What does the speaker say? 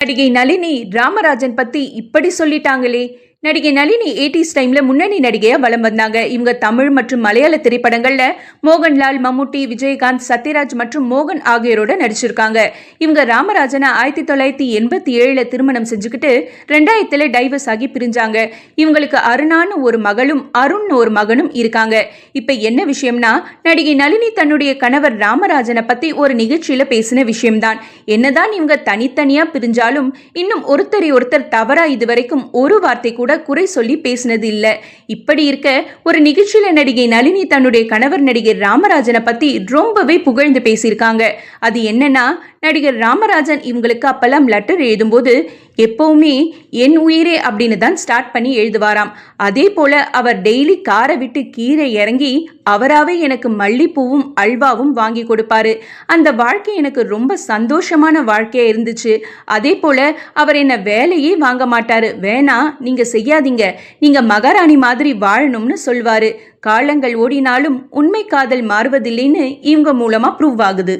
நடிகை நளினி ராமராஜன் பத்தி இப்படி சொல்லிட்டாங்களே? நடிகை நளினி எயிட்டிஸ் டைம்ல முன்னணி நடிகையா வலம் வந்தாங்க. இவங்க தமிழ் மற்றும் மலையாள திரைப்படங்கள்ல மோகன்லால் மம்முட்டி விஜயகாந்த் சத்யராஜ் மற்றும் மோகன் ஆகியோரோட நடிச்சிருக்காங்க. இவங்க ராமராஜனை ஆயிரத்தி தொள்ளாயிரத்தி எண்பத்தி ஏழுல திருமணம் செஞ்சுக்கிட்டு ரெண்டாயிரத்துல டைவர்ஸ் ஆகி பிரிஞ்சாங்க. இவங்களுக்கு அருணான்னு ஒரு மகளும் அருண் ஒரு மகனும் இருக்காங்க. இப்ப என்ன விஷயம்னா நடிகை நளினி தன்னுடைய கணவர் ராமராஜனை பத்தி ஒரு நிகழ்ச்சியில பேசின விஷயம்தான். என்னதான் இவங்க தனித்தனியா பிரிஞ்சாலும் இன்னும் ஒருத்தரை ஒருத்தர் தவறா இதுவரைக்கும் ஒரு வார்த்தை கூட குறை சொல்லி பேசினது இல்ல. இப்படி இருக்க ஒரு நிகழ்ச்சியில நடிகை நளினி தன்னுடைய கணவர் நடிகர் ராமராஜனை பத்தி ரொம்பவே புகழ்ந்து பேசியிருக்காங்க. அது என்னன்னா நடிகர் ராமராஜன் இவங்களுக்கு அப்பெல்லாம் லெட்டர் எழுதும்போது எப்பவுமே என் உயிரே அப்படின்னு தான் ஸ்டார்ட் பண்ணி எழுதுவாராம். அதே போல அவர் டெய்லி காரை விட்டு கீரை இறங்கி அவராவே எனக்கு மல்லிப்பூவும் அல்வாவும் வாங்கி கொடுப்பாரு. அந்த வாழ்க்கை எனக்கு ரொம்ப சந்தோஷமான வாழ்க்கையா இருந்துச்சு. அதே போல அவர் என்ன வேலையே வாங்க மாட்டாரு. வேணா நீங்க செய்யாதீங்க. நீங்க மகாராணி மாதிரி வாழணும்னு சொல்வாரு. காலங்கள் ஓடினாலும் உண்மை காதல் மாறுவதில்லைன்னு இவங்க மூலமா ப்ரூவ் ஆகுது.